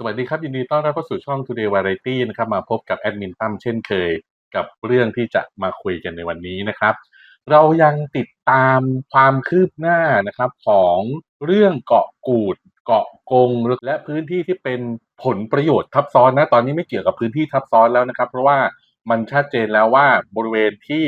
สวัสดีครับ ยินดีต้อนรับเข้าสู่ช่อง Today Variety นะครับมาพบกับแอดมินตั้มเช่นเคย กับเรื่องที่จะมาคุยกันในวันนี้นะครับ เรายังติดตามความคืบหน้านะครับของเรื่องเกาะกูด เกาะกงและพื้นที่ที่เป็นผลประโยชน์ทับซ้อนนะตอนนี้ไม่เกี่ยวกับพื้นที่ทับซ้อนแล้วนะครับ เพราะว่ามันชัดเจนแล้วว่าบริเวณที่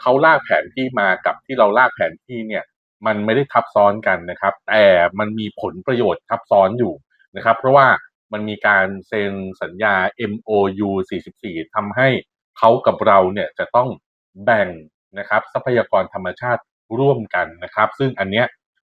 เขาลากแผนที่มากับที่เราลากแผนที่เนี่ยมันไม่ได้ทับซ้อนกันนะครับ แต่มันมีผลประโยชน์ทับซ้อนอยู่นะครับ เพราะว่า มันมีการเซ็นสัญญา MOU 44ทำให้เขากับเราเนี่ยจะต้องแบ่งนะครับทรัพยากรธรรมชาติร่วมกันนะครับ ซึ่งอันเนี้ย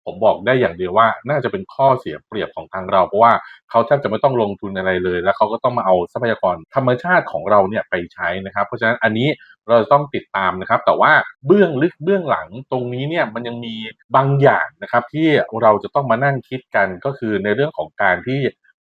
ผมบอกได้อย่างเดียวว่าน่าจะเป็นข้อเสียเปรียบของทางเรา เพราะว่าเขาแทบจะไม่ต้องลงทุนอะไรเลย แล้วเขาก็ต้องมาเอาทรัพยากรธรรมชาติของเราเนี่ยไปใช้นะครับ เพราะฉะนั้นอันนี้เราต้องติดตามนะครับ แต่ว่าเบื้องลึกเบื้องหลังตรงนี้เนี่ยมันยังมีบางอย่างนะครับที่เราจะต้องมานั่งคิดกันก็คือในเรื่องของการที่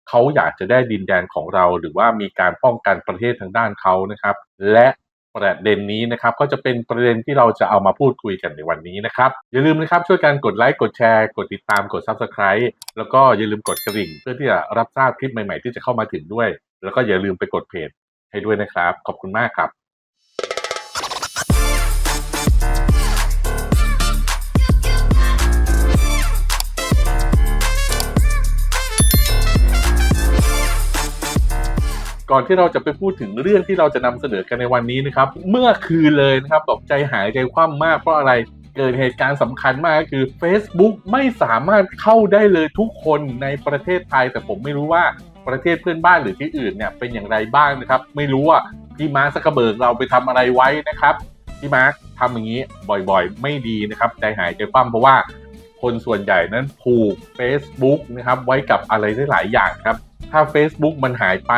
เขาอยากจะได้ดินแดนของเรา หรือว่ามีการป้องกันประเทศทางด้านเขานะครับ และประเด็นนี้นะครับก็จะเป็นประเด็นที่เราจะเอามาพูดคุยกันในวันนี้นะครับ อย่าลืมนะครับช่วยกันกดไลค์กดแชร์ กดติดตามกด Subscribe แล้วก็อย่าลืมกดกระดิ่ง เพื่อที่จะรับทราบคลิปใหม่ๆ ที่จะเข้ามาถึงด้วย แล้วก็อย่าลืมไปกดเพจให้ด้วยนะครับ ขอบคุณมากครับ ก่อนที่เราจะไปพูดถึงเรื่องที่เราจะนำเสนอกันในวันนี้นะครับ เมื่อคืนเลยนะครับตกใจหายใจคว่ำมากเพราะอะไรเกิดเหตุการณ์สำคัญมากก็คือ Facebook ไม่สามารถเข้าได้เลยทุกคนในประเทศไทย แต่ผมไม่รู้ว่าประเทศเพื่อนบ้านหรือที่อื่นเนี่ยเป็นอย่างไรบ้างนะครับ ไม่รู้ว่าพี่มาร์คซักเคอร์เบิร์กเราไปทำอะไรไว้นะครับพี่มาร์คทำอย่างนี้บ่อยๆ ไม่ดีนะครับใจหายใจคว่ำเพราะว่าคนส่วนใหญ่นั้นผูก Facebook นะครับไว้กับอะไรได้หลายอย่างครับ ถ้า Facebook มันหายไป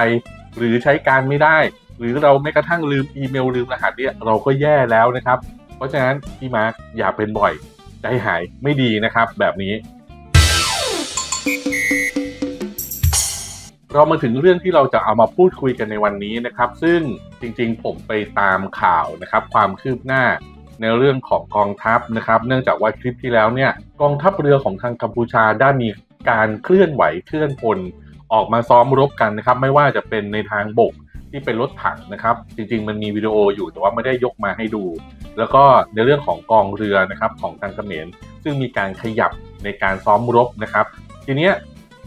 หรือใช้การไม่ได้ หรือเราไม่กระทั่งลืมอีเมลลืมรหัสเนี่ยเราก็แย่แล้วนะครับ เพราะฉะนั้นพี่มาร์คอย่าเป็นบ่อยใจหายไม่ดีนะครับ แบบนี้ เรามาถึงเรื่องที่เราจะเอามาพูดคุยกันในวันนี้นะครับ ซึ่งจริงๆ ผมไปตามข่าวนะครับ ความคืบหน้าในเรื่องของกองทัพนะครับ เนื่องจากว่าคลิปที่แล้วเนี่ยกองทัพเรือของทางกัมพูชาได้มีการเคลื่อนไหวเคลื่อนพล ออกมาซ้อมรบกันนะครับ ไม่ว่าจะเป็นในทางบกที่เป็นรถถังนะครับ จริง ๆ มันมีวิดีโออยู่แต่ว่าไม่ได้ยกมาให้ดู แล้วก็ในเรื่องของกองเรือนะครับของทางเขมรซึ่งมีการขยับในการซ้อมรบนะครับ ทีเนี้ย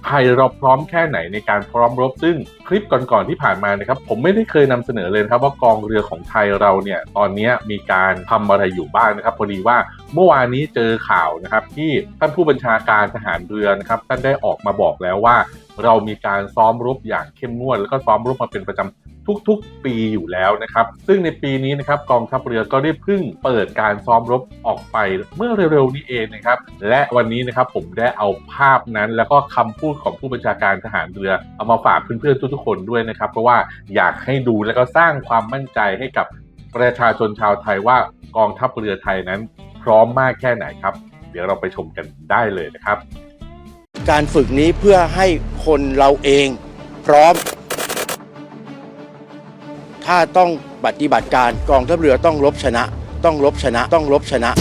ไทยเราพร้อมแค่ไหนในการพร้อมรบ ซึ่งคลิปก่อนๆที่ผ่านมานะครับ ผมไม่ได้เคยนำเสนอเลยครับว่ากองเรือของไทยเราเนี่ยตอนนี้มีการทำอะไรอยู่บ้างนะครับพอดีว่าเมื่อวานนี้เจอข่าวนะครับที่ท่านผู้บัญชาการทหารเรือนะครับท่านได้ออกมาบอกแล้วว่า เรามีการซ้อมรบอย่างเข้มงวด แล้วก็ซ้อมรบมาเป็นประจำทุกๆ ปีอยู่แล้วนะครับ ซึ่งในปีนี้นะครับกองทัพเรือก็ได้เพิ่งเปิดการซ้อมรบออกไปเมื่อเร็วๆนี้เองนะครับ และวันนี้นะครับผมได้เอาภาพนั้น แล้วก็คำพูดของผู้บัญชาการทหารเรือเอามาฝากเพื่อนๆทุกๆคนด้วยนะครับ เพราะว่าอยากให้ดูแล้วก็สร้างความมั่นใจให้กับประชาชนชาวไทยว่ากองทัพเรือไทยนั้น พร้อมมากแค่ไหนครับ เดี๋ยวเราไปชมกันได้เลยนะครับ การฝึกนี้เพื่อให้คนเราเองพร้อม ถ้าต้องปฏิบัติการกองทัพเรือต้องรบชนะ ต้องรบชนะ ต้องรบชนะ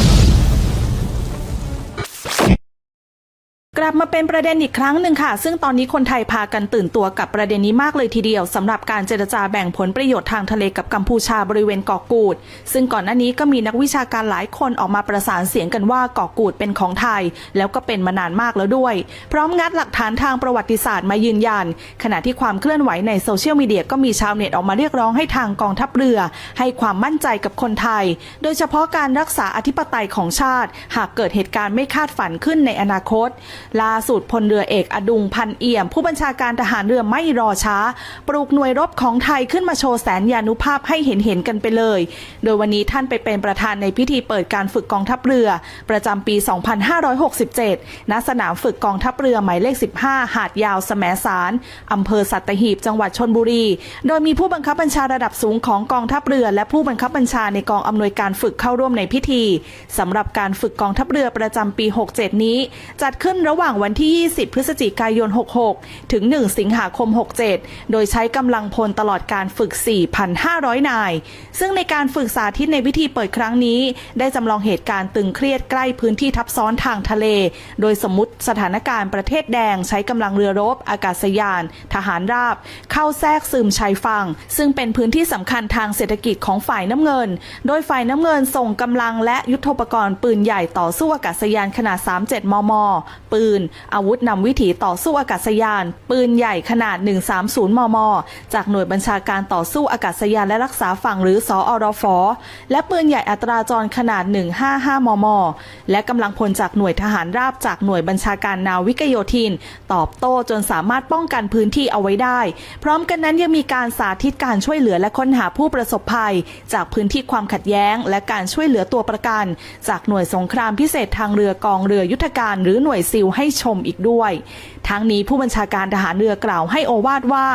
เป็นประเด็นอีกครั้งหนึ่งค่ะ ซึ่งตอนนี้คนไทยพากันตื่นตัวกับประเด็นนี้มากเลยทีเดียวสำหรับการเจรจาแบ่งผลประโยชน์ทางทะเลกับกัมพูชาบริเวณเกาะกูด ซึ่งก่อนหน้านี้ก็มีนักวิชาการหลายคนออกมาประสานเสียงกันว่าเกาะกูดเป็นของไทย แล้วก็เป็นมานานมากแล้วด้วย พร้อมงัดหลักฐานทางประวัติศาสตร์มายืนยัน ขณะที่ความเคลื่อนไหวในโซเชียลมีเดียก็มีชาวเน็ตออกมาเรียกร้องให้ทางกองทัพเรือ ให้ความมั่นใจกับคนไทย โดยเฉพาะการรักษาอธิปไตยของชาติ หากเกิดเหตุการณ์ไม่คาดฝันขึ้นในอนาคตล่าสุดพลเรือเอกอดุงพันเอี่ยม ผู้บัญชาการทหารเรือไม่รอช้า ปลุกหน่วยรบของไทยขึ้นมาโชว์แสนยานุภาพให้เห็นเห็นกันไปเลย โดยวันนี้ท่านไปเป็นประธานในพิธีเปิดการฝึกกองทัพเรือ ประจำปี 2567 ณ สนามฝึกกองทัพเรือหมายเลข 15 หาดยาวแสมสารอำเภอสัตหีบ จังหวัดชนบุรี โดยมีผู้บังคับบัญชาระดับสูงของกองทัพเรือ และผู้บังคับบัญชาในกองอำนวยการฝึกเข้าร่วมในพิธีสำหรับการฝึกกองทัพเรือประจำปี 67 นี้ จัดขึ้นระหว่างว่างวันที่ 20 พฤศจิกายน 66 ถึง 1 สิงหาคม 67 โดยใช้กำลังพลตลอดการฝึก 4,500 นาย ซึ่งในการฝึกสาธิตในวิธีเปิดครั้งนี้ ได้จำลองเหตุการณ์ตึงเครียดใกล้พื้นที่ทับซ้อนทางทะเล โดยสมมติสถานการณ์ประเทศแดงใช้กำลังเรือรบ อากาศยาน ทหารราบ เข้าแทรกซึมชายฝั่ง ซึ่งเป็นพื้นที่สำคัญทางเศรษฐกิจของฝ่ายน้ำเงิน โดยฝ่ายน้ำเงินส่งกำลังและยุทโธปกรณ์ปืนใหญ่ต่อสู้อากาศยานขนาด 37 มม ปืนอาวุธนำวิถีต่อสู้อากาศยาน ปืนใหญ่ขนาด 130 มม จากหน่วยบัญชาการต่อสู้อากาศยานและรักษาฝั่งหรือสออรฟ และปืนใหญ่อัตราจรขนาด 155 มม และกำลังพลจากหน่วยทหารราบจากหน่วยบัญชาการนาวิกโยธิน ตอบโต้จนสามารถป้องกันพื้นที่เอาไว้ได้ พร้อมกันนั้นยังมีการสาธิตการช่วยเหลือและค้นหาผู้ประสบภัย จากพื้นที่ความขัดแย้ง และการช่วยเหลือตัวประกัน จากหน่วยสงครามพิเศษทางเรือกองเรือยุทธการ หรือหน่วยซิลให้ชมอีกด้วย ทั้งนี้ผู้บัญชาการทหารเรือกล่าวให้โอวาทว่า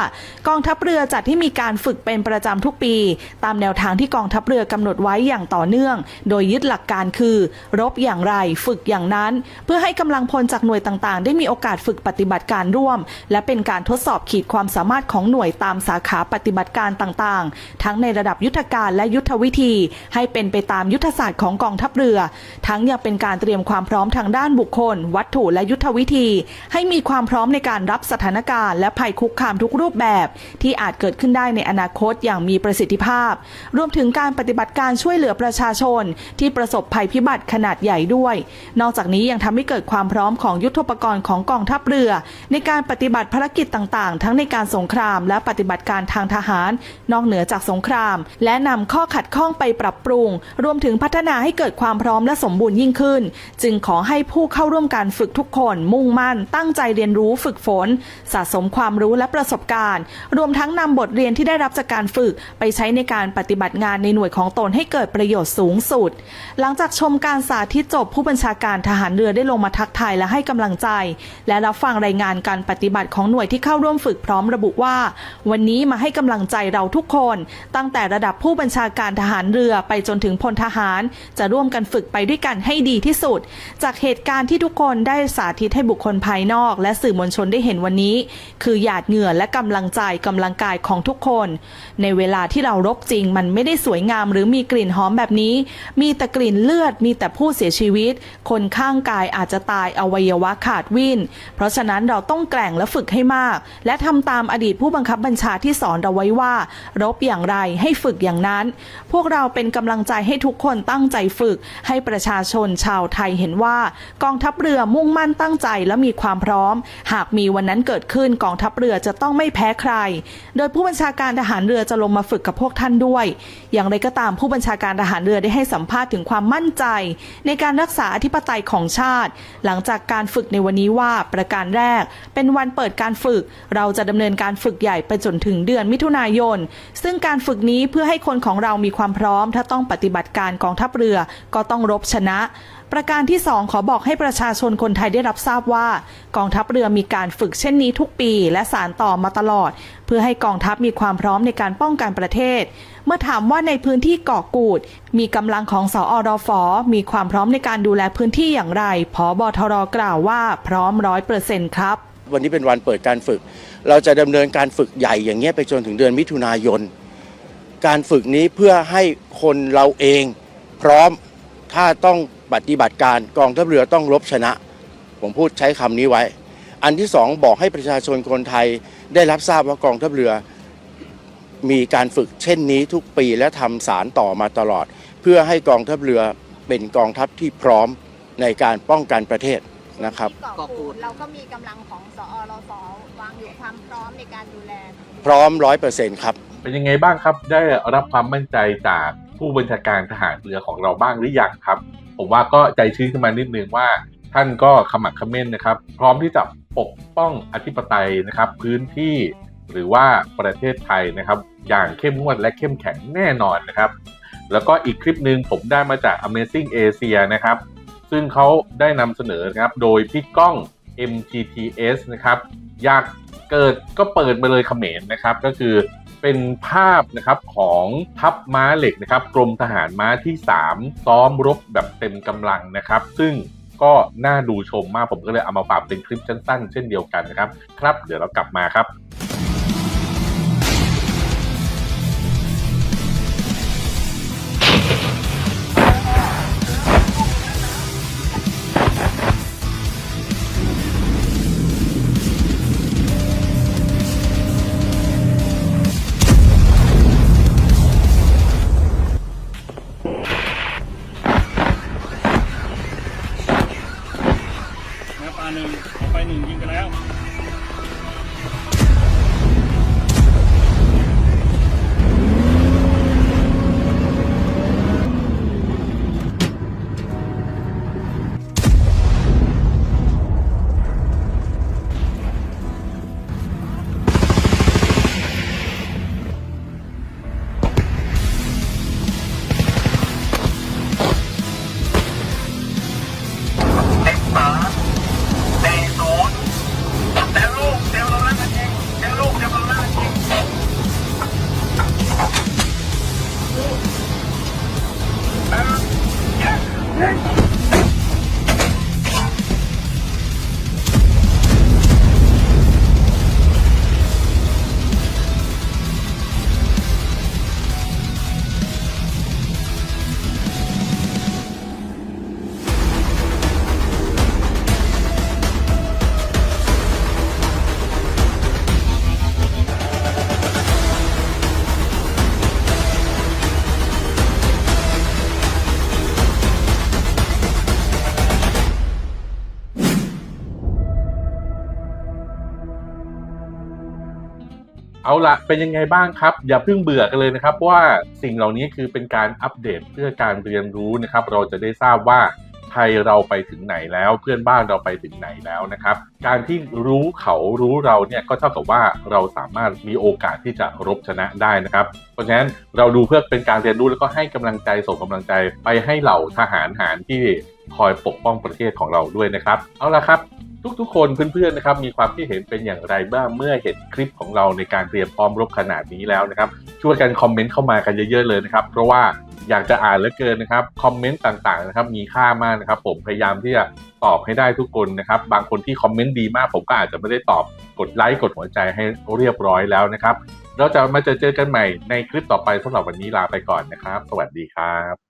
กองทัพเรือจัดที่มีการฝึกเป็นประจำทุกปี ตามแนวทางที่กองทัพเรือกำหนดไว้อย่างต่อเนื่อง โดยยึดหลักการคือ รบอย่างไรฝึกอย่างนั้น เพื่อให้กำลังพลจากหน่วยต่างๆ ได้มีโอกาสฝึกปฏิบัติการร่วม และเป็นการทดสอบขีดความสามารถของหน่วยตามสาขาปฏิบัติการต่างๆ ทั้งในระดับยุทธการและยุทธวิธี ให้เป็นไปตามยุทธศาสตร์ของกองทัพเรือ ทั้งยังเป็นการเตรียมความพร้อมทางด้านบุคคล วัตถุและยุทธวิธี ให้มีความความพร้อมในการรับสถานการณ์และภัยคุกคามทุกรูปแบบ ที่อาจเกิดขึ้นได้ในอนาคตอย่างมีประสิทธิภาพ รวมถึงการปฏิบัติการช่วยเหลือประชาชน ที่ประสบภัยพิบัติขนาดใหญ่ด้วย นอกจากนี้ยังทำให้เกิดความพร้อมของยุทธปกรณ์ของกองทัพเรือ ในการปฏิบัติภารกิจต่างๆ ทั้งในการสงคราม และปฏิบัติการทางทหาร นอกเหนือจากสงคราม และนำข้อขัดข้องไปปรับปรุง รวมถึงพัฒนาให้เกิดความพร้อมและสมบูรณ์ยิ่งขึ้น จึงขอให้ผู้เข้าร่วมการฝึกทุกคนมุ่งมั่นตั้งใจเรียนรู้ฝึกฝน สะสมความรู้และประสบการณ์ รวมทั้งนำบทเรียนที่ได้รับจากการฝึก ไปใช้ในการปฏิบัติงานในหน่วยของตนให้เกิดประโยชน์สูงสุด หลังจากชมการสาธิตจบผู้บัญชาการทหารเรือได้ลงมาทักทายและให้กำลังใจ และรับฟังรายงานการปฏิบัติของหน่วยที่เข้าร่วมฝึกพร้อมระบุว่า วันนี้มาให้กำลังใจเราทุกคน ตั้งแต่ระดับผู้บัญชาการทหารเรือไปจนถึงพลทหาร จะร่วมกันฝึกไปด้วยกันให้ดีที่สุด จากเหตุการณ์ที่ทุกคนได้สาธิตให้บุคคลภายนอก และสื่อมวลชนได้เห็นวันนี้ คือหยาดเหงื่อและกำลังใจกำลังกายของทุกคน ในเวลาที่เรารบจริง มันไม่ได้สวยงามหรือมีกลิ่นหอมแบบนี้ มีแต่กลิ่นเลือด มีแต่ผู้เสียชีวิต คนข้างกายอาจจะตายอวัยวะขาดวิ่น เพราะฉะนั้นเราต้องแกร่งและฝึกให้มาก และทำตามอดีตผู้บังคับบัญชาที่สอนเราไว้ว่า รบอย่างไรให้ฝึกอย่างนั้น พวกเราเป็นกำลังใจให้ทุกคนตั้งใจฝึก ให้ประชาชนชาวไทยเห็นว่ากองทัพเรือมุ่งมั่นตั้งใจและมีความพร้อมหากมีวันนั้นเกิดขึ้นกองทัพเรือจะต้องไม่แพ้ใคร โดยผู้บัญชาการทหารเรือจะลงมาฝึกกับพวกท่านด้วย อย่างไรก็ตามผู้บัญชาการทหารเรือได้ให้สัมภาษณ์ถึงความมั่นใจ ในการรักษาอธิปไตยของชาติ หลังจากการฝึกในวันนี้ว่าประการแรก เป็นวันเปิดการฝึก เราจะดำเนินการฝึกใหญ่ไปจนถึงเดือนมิถุนายน ซึ่งการฝึกนี้เพื่อให้คนของเรามีความพร้อม ถ้าต้องปฏิบัติการกองทัพเรือก็ต้องรบชนะ ประการที่ 2 ขอบอกให้ประชาชนคนไทยได้รับทราบว่า กองทัพเรือมีการฝึกเช่นนี้ทุกปี และสารต่อมาตลอด เพื่อให้กองทัพมีความพร้อมในการป้องกันประเทศ เมื่อถามว่าในพื้นที่เกาะกูด มีกำลังของสอรฟอมีความพร้อมในการดูแลพื้นที่อย่างไรพบทรกล่าวว่าพร้อมร้อยเปอร์เซ็นต์ครับวันนี้เป็นวันเปิดการฝึก เราจะดำเนินการฝึกใหญ่อย่างเงี้ยไปจนถึงเดือนมิถุนายน การฝึกนี้เพื่อให้คนเราเองพร้อมถ้าต้อง ปฏิบัติการกองทัพเรือต้องรบชนะ ผมพูดใช้คำนี้ไว้ อันที่สองบอกให้ประชาชนคนไทยได้รับทราบว่ากองทัพเรือมีการฝึกเช่นนี้ทุกปีและทำสารต่อมาตลอด เพื่อให้กองทัพเรือเป็นกองทัพที่พร้อมในการป้องกันประเทศนะครับเกาะกูดเราก็มีกำลังของสอรสวางอยู่ความพร้อมในการดูแล พร้อมร้อยเปอร์เซ็นต์ครับ เป็นยังไงบ้างครับ ได้รับความมั่นใจจากผู้บัญชาการทหารเรือของเราบ้างหรือยังครับ ผมว่าก็ใจชื้นขึ้นมานิดนึงว่า ท่านก็ขมักขม้นนะครับ พร้อมที่จะปกป้องอธิปไตยนะครับ พื้นที่หรือว่าประเทศไทยนะครับ อย่างเข้มงวดและเข้มแข็งแน่นอนนะครับ แล้วก็อีกคลิปหนึ่งผมได้มาจาก Amazing Asia นะครับ ซึ่งเขาได้นำเสนอนะครับ โดยพี่ก้อง MTTS นะครับ อยากเกิดก็เปิดมาเลยเขมรนะครับ ก็คือ เป็นภาพนะครับของทัพม้าเหล็กนะครับกรมทหารม้าที่ 3 ซ้อมรบแบบเต็มกำลังนะครับ ซึ่งก็น่าดูชมมากผมก็เลยเอามาฝากเป็นคลิปสั้นๆเช่นเดียวกันนะครับ ครับเดี๋ยวเรากลับมาครับ เอาละเป็นยังไงบ้างครับ อย่าเพิ่งเบื่อกันเลยนะครับว่าสิ่งเหล่านี้คือเป็นการอัปเดตเพื่อการเรียนรู้นะครับ เราจะได้ทราบว่าไทยเราไปถึงไหนแล้ว เพื่อนบ้านเราไปถึงไหนแล้วนะครับ การที่รู้เขารู้เราเนี่ยก็เท่ากับว่าเราสามารถมีโอกาสที่จะรบชนะได้นะครับ เพราะฉะนั้นเราดูเพื่อเป็นการเรียนรู้แล้วก็ให้กำลังใจส่งกำลังใจไปให้เหล่าทหารหารที่คอยปกป้องประเทศของเราด้วยนะครับ เอาละครับ ทุกๆ คนเพื่อนๆนะครับมีความคิดเห็นเป็นอย่างไรบ้างเมื่อเห็นคลิปของเราในการเตรียมพร้อมรบขนาดนี้แล้วนะครับ ช่วยกันคอมเมนต์เข้ามากันเยอะๆเลยนะครับ เพราะว่าอยากจะอ่านเหลือเกินนะครับคอมเมนต์ต่างๆนะครับมีค่ามากนะครับ ผมพยายามที่จะตอบให้ได้ทุกคนนะครับ บางคนที่คอมเมนต์ดีมาก ผมก็อาจจะไม่ได้ตอบกดไลค์กดหัวใจให้เรียบร้อยแล้วนะครับเราจะมาเจอเจอกันใหม่ในคลิปต่อไปสำหรับวันนี้ลาไปก่อนนะครับ สวัสดีครับ